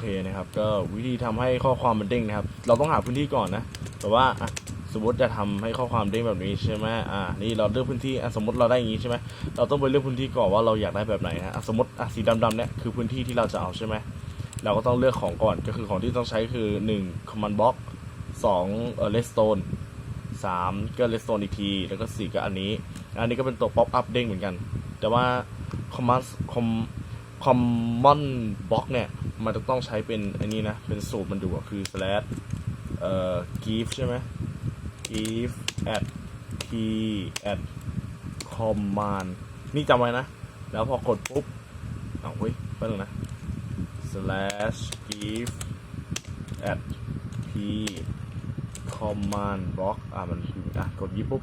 เคนะครับ ก็วิธีทำให้ข้อความมันเด้งนะครับ เราต้องหาพื้นที่ก่อนนะแต่ว่าสมมติจะทำให้ข้อความเด้งแบบนี้ใช่ไหมอ่า นี่เราเลือกพื้นที่สมมติเราได้อย่างนี้ใช่ไหมเราต้องไปเลือกพื้นที่ก่อนว่าเราอยากได้แบบไหนนะสมมติสีดำๆเนี่ยคือพื้นที่ที่เราจะเอาใช่ไหมเราก็ต้องเลือกของก่อนก็คือของที่ต้องใช้คือ1 command box 2เอ่อ redstone 3 ก็ redstone อีกที แล้วก็ 4 ก็อันนี้ อันนี้ก็เป็นตัว pop up เด้งเหมือนกัน แต่ว่า command com common box เนี่ย มันจะต้องใช้เป็นอันนี้นะ เป็นสูตรมันดูอะคือ slash เอ่อ give ใช่ไหม give at t at command นี่จำไว้นะ แล้วพอกดปุ๊บเอาเฮ้ยแป๊บนึงนะ slash give at p command block อะมันอะกดยี่ปุ๊บ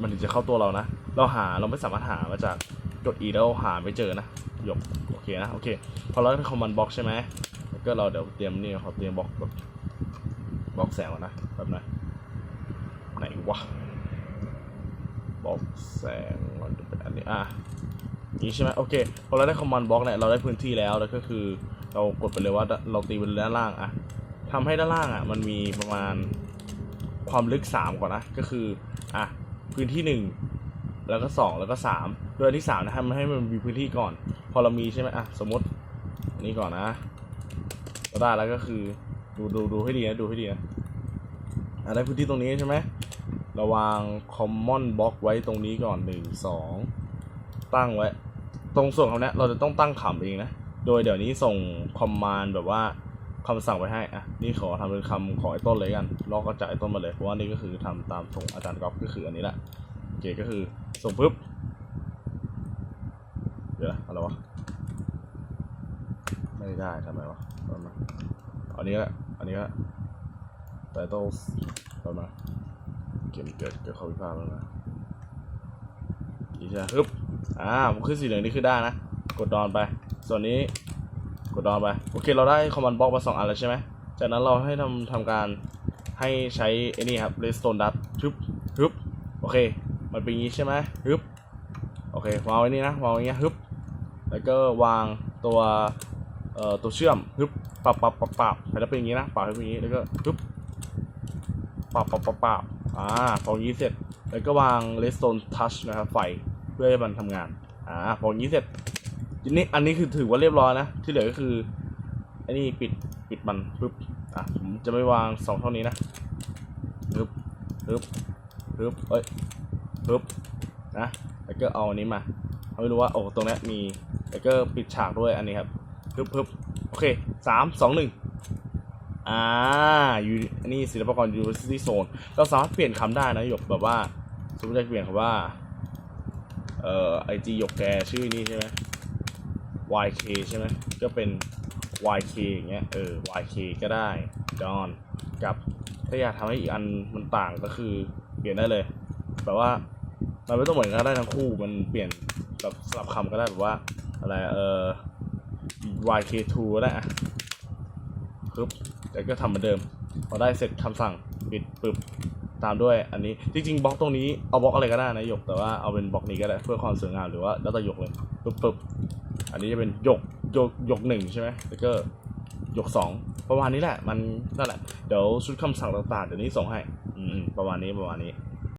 มันถึงจะเข้าตัวเรานะ เราหาเราไม่สามารถหามาจาก กด e แล้วหาไม่เจอนะหยกโอเคนะโอเคพอเราได้ command box ใช่ไหมแล้วก็เราเดี๋ยวเตรียมนี่ขอเตรียมบล็อกแบบบล็อกแสงนะแบบไหนไหนวะบล็อกแสงมันจะเป็นอันนี้อะนี่ใช่ไหมโอเคพอเราได้ command box เนี่ยเราได้พื้นที่แล้วแล้วก็คือเรากดไปเลยว่าเราตีไปด้านล่างอะทำให้ด้านล่างอะมันมีประมาณความลึก 3 ก่อนนะ ก็คืออะพื้นที่ 1 แล้วก็ 2 แล้วก็ 3 โดยอันที่3นะทำให้มันมีพื้นที่ก่อน พอเรามีใช่ไหมอะสมมติอันนี้ก่อนนะเราได้แล้วก็คือดูดูดูให้ดีนะดูให้ดีนะอะได้พื้นที่ตรงนี้ใช่ไหมเราวาง common box ไว้ตรงนี้ก่อน1 2ตั้งไว้ ตรงส่วนของเนี้ยเราจะต้องตั้งขำเองนะ โดยเดี๋ยวนี้ส่งคอมมานด์แบบว่าคำสั่งไปให้อะนี่ขอทำเป็นคำขอไอ้ต้นเลยกันลอกก็จากไอ้ต้นมาเลยเพราะว่านี่ก็คือทำตามส่งอาจารย์กอฟก็คืออันนี้แหละโอเคก็คือส่งปุ๊บ เดี๋ยวนะอะไรวะ ไม่ได้ทำไมวะตอนมาอันนี้ก็ได้อันนี้ก็ไตเติลตอนมาเกมเกิดเกิดข้อพิพาทแล้วนะนี่ใช่ฮึบอ่าผมขึ้นสีเหลืองนี่คือได้นะ กดดอนไป ส่วนนี้กดดอนไป โอเค เราได้คอมมานด์บล็อกมาสองอันแล้วใช่ไหม จากนั้นเราให้ทำทำการให้ใช้ไอ้นี่ครับ redstone dust ฮึบฮึบโอเค มันเป็นอย่างนี้ใช่ไหมฮึบโอเควางไว้นี่นะวางไว้อย่างเงี้ยฮึบ แล้วก็วางตัวเอ่อตัวเชื่อมฮึบปับปับปับปับให้它เป็นอย่างนี้นะปับให้เป็นอย่างนี้แล้วก็ฮึบปับปับปับปับอ่าพออย่างนี้เสร็จ แล้วก็วาง redstone touch นะครับไฟเพื่อให้มันทำงานอ่าพออย่างนี้เสร็จทีนี้อันนี้คือถือว่าเรียบร้อยนะ ที่เหลือก็คืออ้นี่ปิดปิดมันปึ๊บอะผมจะไม่วางสองเท่านี้นะปึ๊บปึ๊บปึ๊บเอ้ยปึ๊บนะแล้วก็เอาอันนี้มา ไม่รู้ว่าโอ้ตรงนี้มีแล้วก็ปิดฉากด้วยอันนี้ครับปึ๊บปึ๊บโอเคสามสองหนึ่งอ่าอยู่อันนี้ศิลปากร University Zone เราสามารถเปลี่ยนคำได้นะหยกแบบว่าสมมติจะเปลี่ยนคำว่า เอ่อไอจีหยกแกชื่อนี้ใช่ไหม YK ใช่ไหมก็เป็น YK อย่างเงี้ยเออ YK ก็ได้ John กับถ้าอยากทำให้อีกอันมันต่างก็คือเปลี่ยนได้เลย แบบว่ามันไม่ต้องเหมือนกันได้ทั้งคู่มันเปลี่ยน แบบสลับคำก็ได้แบบว่าอะไรเออ YK2 ก็ได้อะปึ๊บแล้วก็ทำเหมือนเดิม พอได้เสร็จคำสั่งปิดปึ๊บตามด้วยอันนี้จริงๆบล็อกตรงนี้เอาบล็อกอะไรก็ได้นะหยกแต่ว่าเอาเป็นบล็อกนี้ก็ได้เพื่อความสวยงามหรือว่าแล้วแต่หยกเลยปึ๊บปึ๊บอันนี้จะเป็นหยกหยกหยกหนึ่งใช่ไหมแล้วก็หยกสองประมาณนี้แหละ มันนั่นแหละเดี๋ยวชุดคำสั่งต่างๆเดี๋ยวนี้ส่งให้ อืมประมาณนี้ประมาณนี้